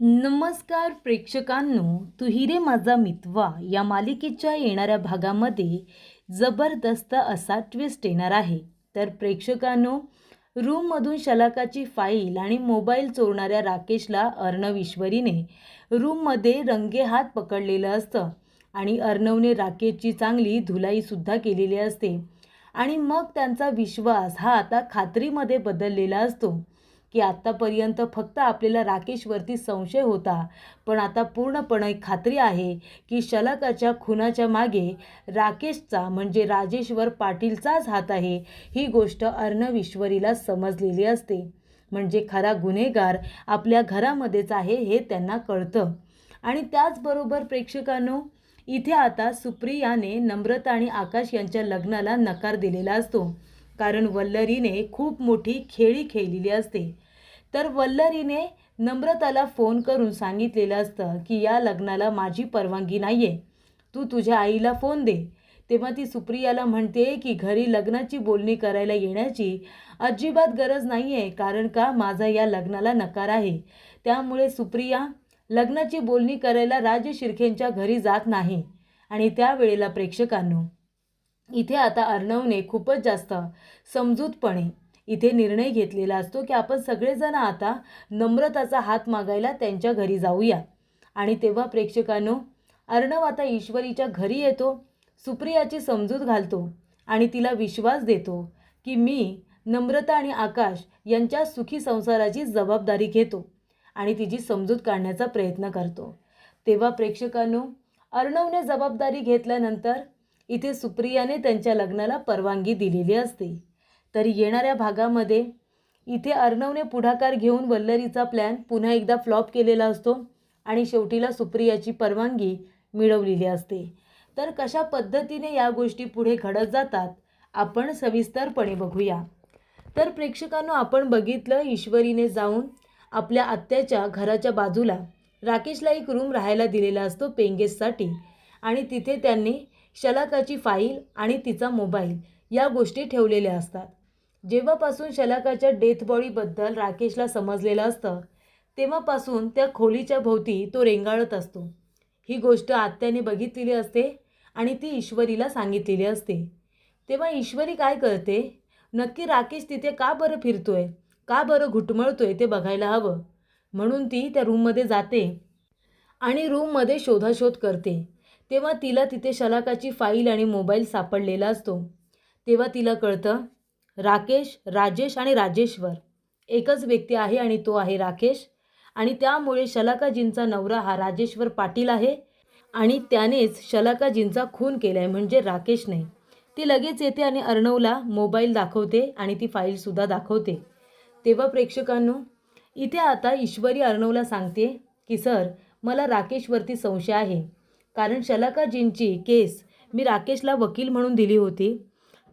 नमस्कार प्रेक्षकांनो तुहिरे माझा मितवा या मालिकेच्या येणाऱ्या भागामध्ये जबरदस्त असा ट्विस्ट येणार आहे. तर प्रेक्षकांनो रूममधून शलाकाची फाईल आणि मोबाईल चोरणाऱ्या राकेशला अर्णव ईश्वरीने रूममध्ये रंगेहात पकडलेलं असतं आणि अर्णवने राकेशची चांगली धुलाईसुद्धा केलेली असते. आणि मग त्यांचा विश्वास हा आता खात्रीमध्ये बदललेला असतो. की आत्तापर्यंत फक्त आपल्याला राकेशवरती संशय होता पण आता पूर्णपणे खात्री आहे की शलाकाच्या खुनाच्या मागे राकेशचा म्हणजे राजेश्वर पाटीलचाच हात आहे ही गोष्ट अर्णविश्वरीला समजलेली असते. म्हणजे खरा गुन्हेगार आपल्या घरामध्येच आहे हे त्यांना कळतं. आणि त्याचबरोबर प्रेक्षकांनो इथे आता सुप्रियाने नम्रता आणि आकाश यांच्या लग्नाला नकार दिलेला असतो. कारण वल्लरीने खूप मोठी खेळी खेळलेली असते. तर वल्लरीने नम्रताला फोन करून सांगितलेलं असतं की या लग्नाला माझी परवानगी नाही आहे तू तुझ्या आईला फोन दे. तेव्हा ती सुप्रियाला म्हणते की घरी लग्नाची बोलणी करायला येण्याची अजिबात गरज नाही आहे कारण का माझा या लग्नाला नकार आहे. त्यामुळे सुप्रिया लग्नाची बोलणी करायला राज शिर्खेंच्या घरी जात नाही. आणि त्यावेळेला प्रेक्षकांनो इथे आता अर्णवने खूपच जास्त समजूतपणे इथे निर्णय घेतलेला असतो की आपण सगळेजण आता नम्रताचा हात मागायला त्यांच्या घरी जाऊया. आणि तेव्हा प्रेक्षकांनो अर्णव आता ईश्वरीच्या घरी येतो सुप्रियाची समजूत घालतो आणि तिला विश्वास देतो की मी नम्रता आणि आकाश यांच्या सुखी संसाराची जबाबदारी घेतो आणि तिची समजूत काढण्याचा प्रयत्न करतो. तेव्हा प्रेक्षकांनो अर्णवने जबाबदारी घेतल्यानंतर इथे सुप्रियाने त्यांच्या लग्नाला परवानगी दिलेली असते. तर येणाऱ्या भागामध्ये इथे अर्णवने पुढाकार घेऊन वल्लरीचा प्लॅन पुन्हा एकदा फ्लॉप केलेला असतो आणि शेवटीला सुप्रियाची परवानगी मिळवलेली असते. तर कशा पद्धतीने या गोष्टी पुढे घडत जातात आपण सविस्तरपणे बघूया. तर प्रेक्षकांनो आपण बघितलं ईश्वरीने जाऊन आपल्या आत्याच्या घराच्या बाजूला राकेशला एक रूम राहायला दिलेला असतो पेंगेससाठी. आणि तिथे त्यांनी शलाकाची फाईल आणि तिचा मोबाईल या गोष्टी ठेवलेल्या असतात. जेव्हापासून शलाकाच्या डेथ बॉडीबद्दल राकेशला समजलेलं असतं तेव्हापासून त्या खोलीच्या भोवती तो रेंगाळत असतो. ही गोष्ट आत्याने बघितलेली असते आणि ती ईश्वरीला सांगितलेली असते. तेव्हा ईश्वरी काय करते? नक्की राकेश तिथे का बरं फिरतोय? का बरं घुटमळतोय ते बघायला हवं? म्हणून ती त्या रूममध्ये जाते आणि रूममध्ये शोधाशोध करते. तेव्हा तिला तिथे शलाकाची फाईल आणि मोबाईल सापडलेला असतो. तेव्हा तिला कळतं राकेश राजेश आणि राजेश्वर. एकच व्यक्ती आहे आणि तो आहे राकेश. आणि त्यामुळे शलाकाजींचा नवरा हा राजेश्वर पाटील आहे. आणि त्यानेच शलाकाजींचा खून केला आहे म्हणजे राकेशने. ती लगेच येते आणि अर्णवला मोबाईल दाखवते आणि ती फाईलसुद्धा दाखवते. तेव्हा प्रेक्षकांनो इथे आता ईश्वरी अर्णवला सांगते की सर मला राकेशवरती संशय आहे. कारण शलाकाजींची केस मी राकेशला वकील म्हणून दिली होती.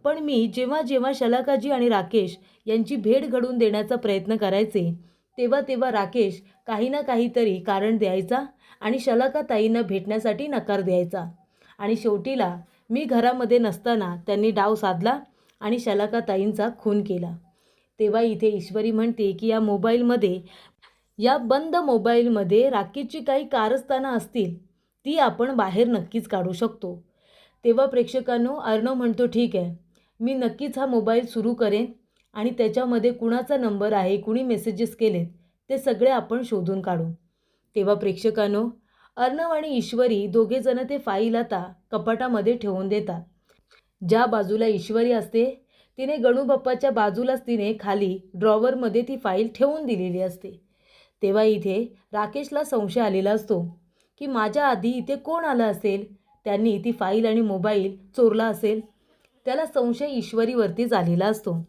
पण मी जेव्हा जेव्हा शलाकाजी आणि राकेश यांची भेट घडवून देण्याचा प्रयत्न करायचे तेव्हा तेव्हा राकेश काही ना काहीतरी कारण द्यायचा आणि शलाकाताईंना भेटण्यासाठी नकार द्यायचा. आणि शेवटीला मी घरामध्ये नसताना त्यांनी डाव साधला आणि शलाकाताईंचा खून केला. तेव्हा इथे ईश्वरी म्हणते की या मोबाईलमध्ये या बंद मोबाईलमध्ये राकेशची काही कारस्थानं असतील ती आपण बाहेर नक्कीच काढू शकतो. तेव्हा प्रेक्षकांनो अर्णव म्हणतो ठीक आहे मी नक्कीच हा मोबाईल सुरू करेन आणि त्याच्यामध्ये कुणाचा नंबर आहे कुणी मेसेजेस केलेत ते सगळे आपण शोधून काढू. तेव्हा प्रेक्षकांनो अर्णव आणि ईश्वरी दोघेजणं ते फाईल आता कपाटामध्ये ठेवून देतात. ज्या बाजूला ईश्वरी असते तिने गणूबाप्पाच्या बाजूलाच तिने खाली ड्रॉवरमध्ये ती फाईल ठेवून दिलेली असते. तेव्हा इथे राकेशला संशय आलेला असतो. की माझ्या आधी इथे कोण आलं असेल? त्यांनी ती फाईल आणि मोबाईल चोरला असेल? त्याला संशय ईश्वरीवरती झालेला असतो.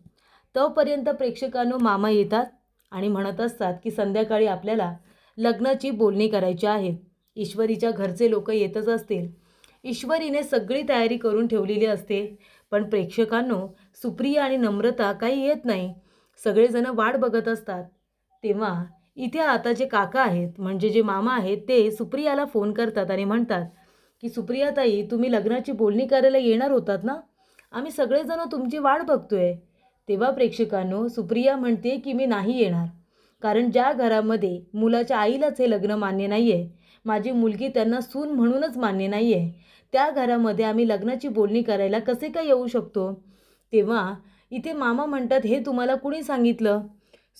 तोपर्यंत प्रेक्षकांनो मामा येतात आणि म्हणत असतात की संध्याकाळी आपल्याला लग्नाची बोलणी करायची आहे. ईश्वरीच्या घरचे लोक येतच असतील. ईश्वरीने सगळी तयारी करून ठेवलेली असते. पण प्रेक्षकांनो सुप्रिया आणि नम्रता काही येत नाही. सगळेजण वाट बघत असतात. तेव्हा इथे आता जे काका आहेत म्हणजे जे मामा आहेत ते सुप्रियाला फोन करतात आणि म्हणतात की सुप्रियाताई तुम्ही लग्नाची बोलणी करायला येणार होतात ना? आम्ही सगळेजण तुमची वाट बघतोय. तेव्हा प्रेक्षकांनो सुप्रिया म्हणते की मी नाही येणार. कारण ज्या घरामध्ये मुलाच्या आईलाच हे लग्न मान्य नाही आहे माझी मुलगी त्यांना सून म्हणूनच मान्य नाही आहे त्या घरामध्ये आम्ही लग्नाची बोलणी करायला कसे काय येऊ शकतो? तेव्हा इथे मामा म्हणतात हे तुम्हाला कुणी सांगितलं?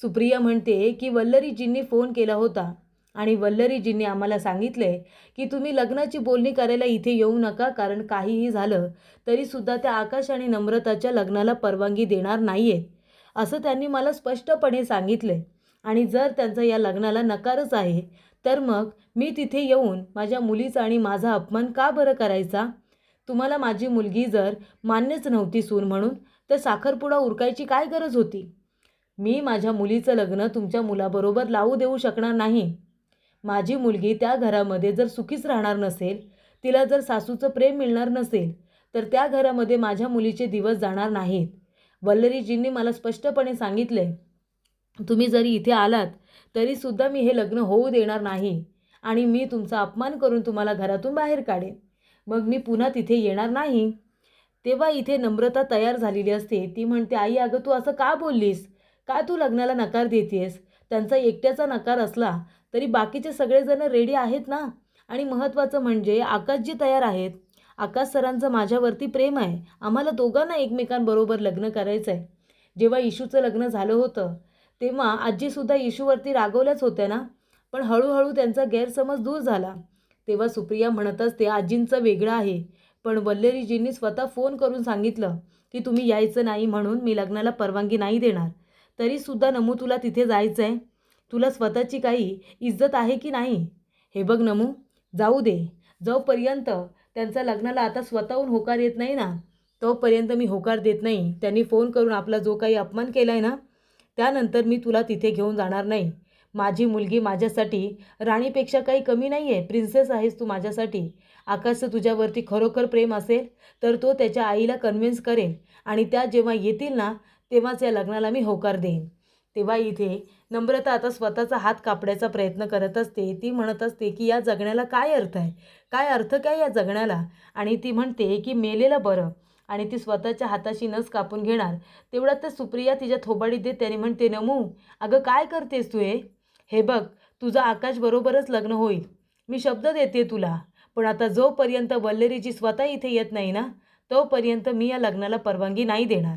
सुप्रिया म्हणते की वल्लरीजींनी फोन केला होता आणि वल्लरीजींनी आम्हाला सांगितले की तुम्ही लग्नाची बोलणी करायला इथे येऊ नका कारण काहीही झालं तरीसुद्धा त्या आकाश आणि नम्रताच्या लग्नाला परवानगी देणार नाही आहेत असं त्यांनी मला स्पष्टपणे सांगितले. आणि जर त्यांचा या लग्नाला नकारच आहे तर मग मी तिथे येऊन माझ्या मुलीचा आणि माझा अपमान का बरं करायचा? तुम्हाला माझी मुलगी जर मान्यच नव्हती सून म्हणून तर साखरपुडा उरकायची काय गरज होती? मी माझ्या मुलीचं लग्न तुमच्या मुलाबरोबर लावू देऊ शकणार नाही. माझी मुलगी त्या घरामध्ये जर सुखीच राहणार नसेल तिला जर सासूचं प्रेम मिळणार नसेल तर त्या घरामध्ये माझ्या मुलीचे दिवस जाणार नाहीत. वल्लरीजींनी मला स्पष्टपणे सांगितले तुम्ही जरी इथे आलात तरीसुद्धा मी हे लग्न होऊ देणार नाही आणि मी तुमचा अपमान करून तुम्हाला घरातून बाहेर काढेन. मग मी पुन्हा तिथे येणार नाही. तेव्हा इथे नम्रता तयार झालेली असते. ती म्हणते आई अगं तू असं का बोललीस? का तू लग्नाला नकार देतेस त्यांचा एकट्याचा नकार असला तरी बाकीचे सगळेजण रेडी आहेत ना? आणि महत्त्वाचं म्हणजे आकाशजी तयार आहेत आकाश सरांचं माझ्यावरती प्रेम आहे. आम्हाला दोघांना एकमेकांबरोबर लग्न करायचं आहे जेव्हा इशूचं लग्न झालं होतं तेव्हा आजीसुद्धा इशूवरती रागवल्याच होत्या ना? पण हळूहळू त्यांचा गैरसमज दूर झाला. तेव्हा सुप्रिया म्हणत असते आजींचं वेगळं आहे. पण वल्लेरीजींनी स्वतः फोन करून सांगितलं की तुम्ही यायचं नाही म्हणून मी लग्नाला परवानगी नाही देणार. तरीसुद्धा नमू तुला तिथे जायचं आहे तुला स्वतःची काही इज्जत आहे की नाही? हे बघ नमू जाऊ दे. जोपर्यंत त्यांचा लग्नाला आता स्वतःहून होकार येत नाही ना तोपर्यंत मी होकार देत नाही. त्यांनी फोन करून आपला जो काही अपमान केला आहे ना त्यानंतर मी तुला तिथे घेऊन जाणार नाही. माझी मुलगी माझ्यासाठी राणीपेक्षा काही कमी नाही आहे प्रिन्सेस आहेस तू माझ्यासाठी. आकाशचं तुझ्यावरती खरोखर प्रेम असेल तर तो त्याच्या आईला कन्व्हिन्स करेल. आणि त्या जेव्हा येतील ना तेव्हाच या लग्नाला मी होकार देईन. तेव्हा इथे नम्रता आता स्वतःचा हात कापण्याचा प्रयत्न करत असते. ती म्हणत असते की या जगण्याला काय अर्थ आहे? काय अर्थ काय या जगण्याला? आणि ती म्हणते की मेलेलं बरं. आणि ती स्वतःच्या हाताशी नस कापून घेणार. तेवढ्यात तर सुप्रिया तिच्या थोबाडीत देत त्याने म्हणते नमू अगं काय करतेस तू हे? हे बघ तुझं आकाशबरोबरच लग्न होईल. मी शब्द देते तुला. पण आता जोपर्यंत वल्लरीची स्वतः इथे येत नाही ना तोपर्यंत मी या लग्नाला परवानगी नाही देणार.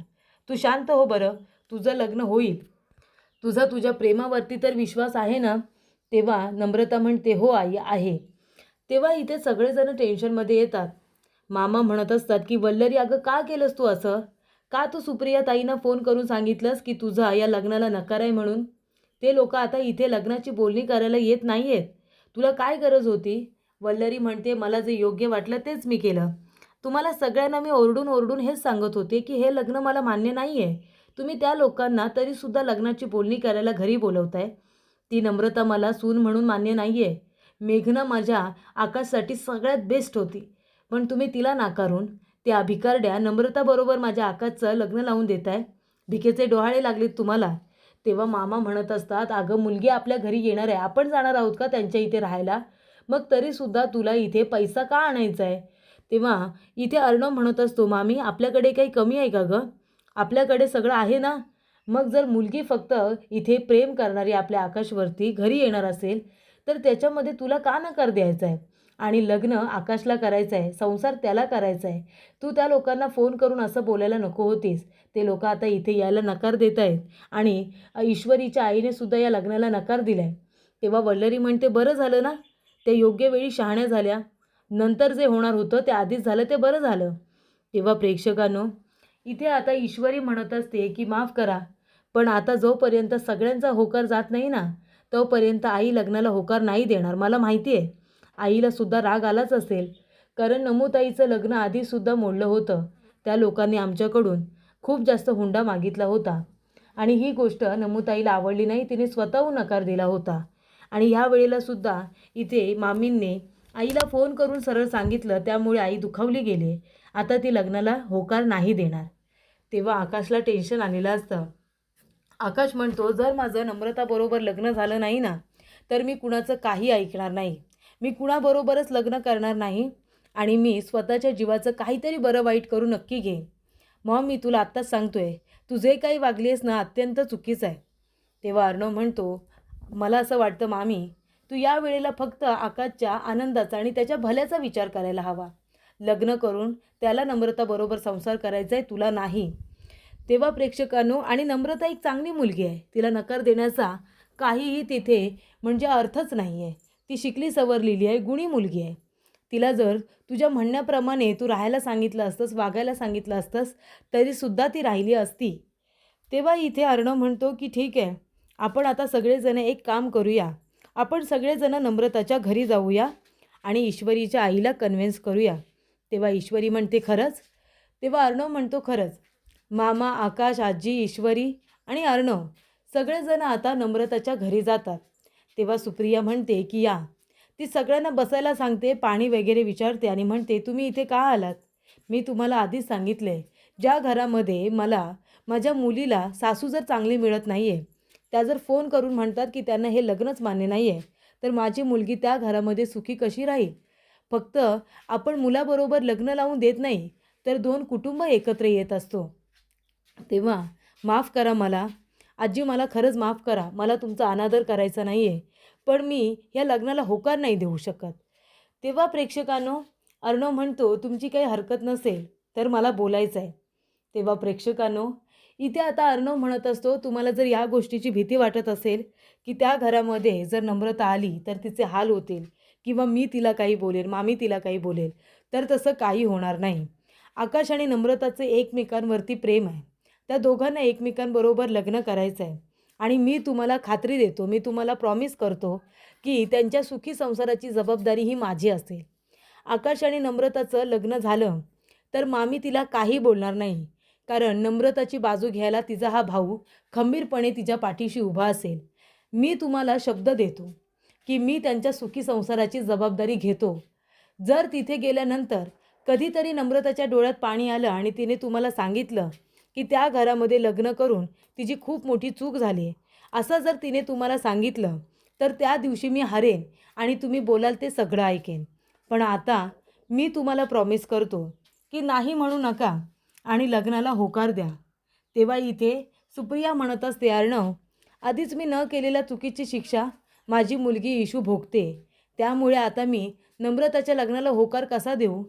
तू शांत हो बरं. तुझं लग्न होईल. तुझा तुझ्या प्रेमावरती तर विश्वास आहे ना? तेव्हा नम्रता म्हणते हो आई आहे. तेव्हा इथे सगळेजण टेन्शनमध्ये येतात. मामा म्हणत असतात की वल्लरी अगं का केलंस तू असं? का तू सुप्रिया ताईंना फोन करून सांगितलंस की तुझा या लग्नाला नकार आहे म्हणून? ते लोक आता इथे लग्नाची बोलणी करायला येत नाही आहेत तुला काय गरज होती? वल्लरी म्हणते मला जे योग्य वाटलं तेच मी केलं. तुम्हाला सगळ्यांना मी ओरडून ओरडून हेच सांगत होते की हे लग्न मला मान्य नाही आहे तुम्ही त्या लोकांना तरीसुद्धा लग्नाची बोलणी करायला घरी बोलवताय. ती नम्रता मला सून म्हणून मान्य नाही आहे मेघना माझ्या आकाशसाठी सगळ्यात बेस्ट होती. पण तुम्ही तिला नाकारून त्या भिकारड्या नम्रताबरोबर माझ्या आकाशचं लग्न लावून देत आहे भिकेचे डोहाळे लागलेत तुम्हाला. तेव्हा मामा म्हणत असतात अगं मुलगी आपल्या घरी येणार आहे. आपण जाणार आहोत का त्यांच्या इथे राहायला? मग तरीसुद्धा तुला इथे पैसा का आणायचा आहे तेव्हा इथे अर्णव म्हणत असतो मामी आपल्याकडे काही कमी आहे का गं? आपल्याकडे सगळं आहे ना? मग जर मुलगी फक्त इथे प्रेम करणारी आपल्या आकाशवरती घरी येणार असेल तर त्याच्यामध्ये तुला का नकार द्यायचा आहे आणि लग्न आकाशला करायचं आहे संसार त्याला करायचा आहे तू त्या लोकांना फोन करून असं बोलायला नको होतीस. ते लोक आता इथे यायला नकार देत आहेत आणि ईश्वरीच्या आईने सुद्धा या लग्नाला नकार दिला आहे तेव्हा वल्लरी म्हणते बरं झालं ना? ते योग्य वेळी शहाण्या झाल्या. नंतर जे होणार होतं ते आधीच झालं ते बरं झालं. तेव्हा प्रेक्षकांनो इथे आता ईश्वरी म्हणत असते की माफ करा पण आता जोपर्यंत सगळ्यांचा होकार जात नाही ना तोपर्यंत आई लग्नाला होकार नाही देणार. मला माहिती आहे आईला सुद्धा राग आलाच असेल. कारण नमूताईचं लग्न आधीसुद्धा मोडलं होतं त्या लोकांनी आमच्याकडून खूप जास्त हुंडा मागितला होता. आणि ही गोष्ट नमूताईला आवडली नाही तिने स्वतःहून नकार दिला होता. आणि ह्या वेळेलासुद्धा इथे मामींनी आईला फोन करून सरळ सांगितलं त्यामुळे आई दुखावली गेली. आता ती लग्नाला होकार नाही देणार. तेव्हा आकाशला टेन्शन आलेलं असतं. आकाश म्हणतो जर माझं नम्रताबरोबर लग्न झालं नाही ना तर मी कुणाचं काही ऐकणार नाही. मी कुणाबरोबरच लग्न करणार नाही आणि मी स्वतःच्या जीवाचं काहीतरी बरं वाईट करू नक्की घेईन. मग मी तुला आत्ताच सांगतोय तू जे काही वागली आहेस ना अत्यंत चुकीचं आहे. तेव्हा अर्णव म्हणतो मला असं वाटतं मामी तू या वेळेला फक्त आकाशच्या आनंदाचा आणि त्याच्या भल्याचा विचार करायला हवा. लग्न करून त्याला नम्रताबरोबर संसार करायचा आहे तुला नाही. तेव्हा प्रेक्षकांनो आणि नम्रता एक चांगली मुलगी आहे. तिला नकार देण्याचा काहीही तिथे म्हणजे अर्थच नाही आहे ती शिकली सवरलेली आहे गुणी मुलगी आहे. तिला जर तुझ्या म्हणण्याप्रमाणे तू राहायला सांगितलं असतंस वागायला सांगितलं असतंस तरीसुद्धा ती राहिली असती. तेव्हा इथे अर्णव म्हणतो की ठीक आहे आपण आता सगळेजण एक काम करूया. आपण सगळेजण नम्रताच्या घरी जाऊया आणि ईश्वरीच्या आईला कन्व्हिन्स करूया. तेव्हा ईश्वरी म्हणते खरंच? तेव्हा अर्णव म्हणतो खरंच. मामा आकाश आजी ईश्वरी आणि अर्णव सगळेजण आता नम्रताच्या घरी जातात. तेव्हा सुप्रिया म्हणते की या. ती सगळ्यांना बसायला सांगते पाणी वगैरे विचारते आणि म्हणते तुम्ही इथे का आलात? मी तुम्हाला आधीच सांगितले ज्या घरामध्ये मला माझ्या मुलीला सासू जर चांगली मिळत नाही आहे त्या जर फोन करून म्हणतात की त्यांना हे लग्नच मान्य नाही आहे तर माझी मुलगी त्या घरामध्ये सुखी कशी राहील? फक्त आपण मुलाबरोबर लग्न लावून देत नाही तर दोन कुटुंब एकत्र येत असतो. तेव्हा माफ करा मला. आजी मला खरंच माफ करा. मला तुमचा अनादर करायचा नाही आहे पण मी या लग्नाला होकार नाही देऊ शकत. तेव्हा प्रेक्षकांनो अर्णव म्हणतो तुमची काही हरकत नसेल तर मला बोलायचं आहे तेव्हा प्रेक्षकांनो इथे आता अर्णव म्हणत असतो तुम्हाला जर या गोष्टीची भीती वाटत असेल की त्या घरामध्ये जर नम्रता आली तर तिचे हाल होतील किंवा मी तिला काही बोलेल मामी तिला काही बोलेल तर तसं काही होणार नाही. आकाश आणि नम्रताचे एकमेकांवरती प्रेम आहे. त्या दोघांना एकमेकांबरोबर लग्न करायचं आहे. आणि मी तुम्हाला खात्री देतो मी तुम्हाला प्रॉमिस करतो की त्यांच्या सुखी संसाराची जबाबदारी ही माझी असेल. आकाश आणि नम्रताचं लग्न झालं तर मामी तिला काही बोलणार नाही. कारण नम्रताची बाजू घ्यायला तिचा हा भाऊ खंबीरपणे तिच्या पाठीशी उभा असेल. मी तुम्हाला शब्द देतो की मी त्यांच्या सुखी संसाराची जबाबदारी घेतो. जर तिथे गेल्यानंतर कधीतरी नम्रताच्या डोळ्यात पाणी आलं आणि तिने तुम्हाला सांगितलं की त्या घरामध्ये लग्न करून तिची खूप मोठी चूक झाली आहे असं जर तिने तुम्हाला सांगितलं तर त्या दिवशी मी हरेन आणि तुम्ही बोलाल ते सगळं ऐकेन. पण आता मी तुम्हाला प्रॉमिस करतो की नाही म्हणू नका. आणि लग्नाला होकार द्या. तेव्हा इथे सुप्रिया म्हणत असते अर्णव आधीच मी न केलेल्या चुकीची शिक्षा माझी मुलगी इशू भोगते. त्यामुळे आता मी नम्रताच्या लग्नाला होकार कसा देऊ?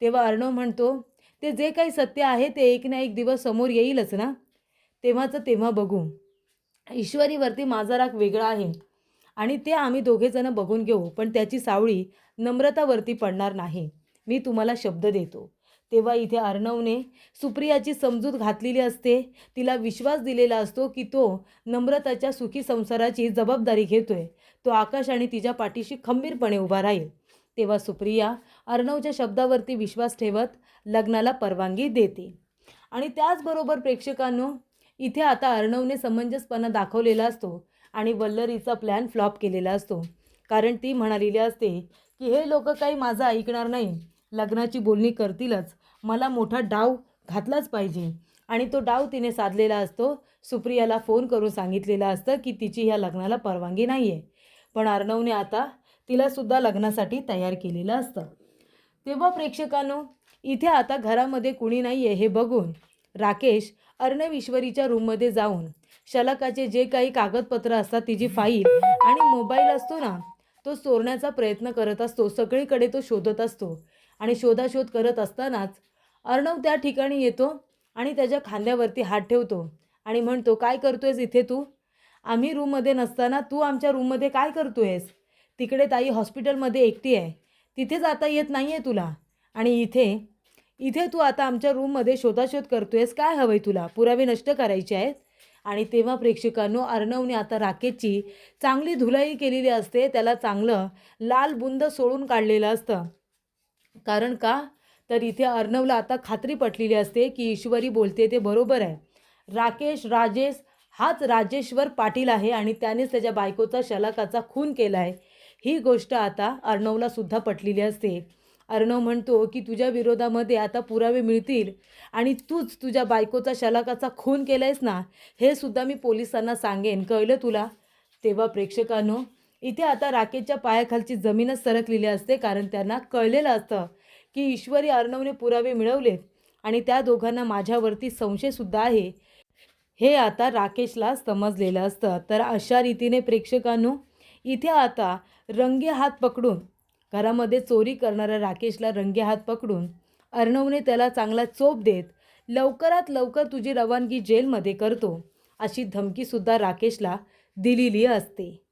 तेव्हा अर्णव म्हणतो ते जे काही सत्य आहे ते एक ना एक दिवस समोर येईलच ना? तेव्हाचं तेव्हा बघू. ईश्वरीवरती माझा राग वेगळा आहे. आणि ते आम्ही दोघेजणं बघून घेऊ पण त्याची सावळी नम्रतावरती पडणार नाही. मी तुम्हाला शब्द देतो. तेव्हा इथे अर्णवने सुप्रियाची समजूत घातलेली असते. तिला विश्वास दिलेला असतो की तो नम्रताच्या सुखी संसाराची जबाबदारी घेतोय. तो आकाश आणि तिच्या पाठीशी खंबीरपणे उभा राहील. तेव्हा सुप्रिया अर्णवच्या शब्दावरती विश्वास ठेवत लग्नाला परवानगी देते. आणि त्याचबरोबर प्रेक्षकांनो इथे आता अर्णवने समंजसपणा दाखवलेला असतो आणि वल्लरीचा प्लॅन फ्लॉप केलेला असतो. कारण ती म्हणालेली असते की हे लोक काही माझं ऐकणार नाही. लग्नाची बोलणी करतीलच. मला मोठा डाव घातलाच पाहिजे. आणि तो डाव तिने साधलेला असतो. सुप्रियाला फोन करून सांगितलेलं असतं की तिची ह्या लग्नाला परवानगी नाही आहे पण अर्णवने आता तिलासुद्धा लग्नासाठी तयार केलेलं असतं. तेव्हा प्रेक्षकांनो इथे आता घरामध्ये कुणी नाही आहे हे बघून राकेश अर्णव ईश्वरीच्या रूममध्ये जाऊन शलकाचे जे काही कागदपत्र असतात तिची फाईल आणि मोबाईल असतो ना तो चोरण्याचा प्रयत्न करत असतो. सगळीकडे तो शोधत असतो. आणि शोधाशोध करत असतानाच अर्णव त्या ठिकाणी येतो आणि त्याच्या खांद्यावरती हात ठेवतो आणि म्हणतो काय करतोयस इथे तू? आम्ही रूममध्ये नसताना तू आमच्या रूममध्ये काय करतोयस? तिकडे ताई हॉस्पिटलमध्ये एकटी आहे. तिथे जाता येत नाही आहे तुला. आणि इथे इथे तू आता आमच्या रूममध्ये शोधाशोध करतोयस. काय हवंय तुला? पुरावे नष्ट करायचे आहेत. आणि तेव्हा प्रेक्षकांनो अर्णवने आता राकेशची चांगली धुलाई केलेली असते. त्याला चांगलं लाल बुंद सोडून काढलेलं असतं. कारण का? तर इथे अर्णवला आता खात्री पटलेली असते की ईश्वरी बोलते ते बरोबर आहे. राकेश राजेश हाच राजेश्वर पाटील आहे आणि त्यानेच त्याच्या बायकोचा शलाकाचा खून केला आहे. ही गोष्ट आता अर्णवला सुद्धा पटलेली असते. अर्णव म्हणतो की तुझ्या विरोधामध्ये आता पुरावे मिळतील आणि तूच तुझ्या बायकोचा शलाकाचा खून केला आहेस ना हे सुद्धा मी पोलिसांना सांगेन. कळलं तुला? तेव्हा प्रेक्षकांनो इथे आता राकेशच्या पायाखालची जमीनच सरकलेली असते कारण त्यांना कळलेलं असतं की ईश्वरी अर्णवने पुरावे मिळवलेत आणि त्या दोघांना माझ्यावरती संशयसुद्धा आहे. हे आता राकेशला समजलेलं असतं. तर अशा रीतीने प्रेक्षकांनो इथे आता रंगे हात पकडून घरामध्ये चोरी करणाऱ्या राकेशला रंगे हात पकडून अर्णवने त्याला चांगला चोप देत लवकरात लवकर तुझी रवानगी जेलमध्ये करतो अशी धमकीसुद्धा राकेशला दिलेली असते.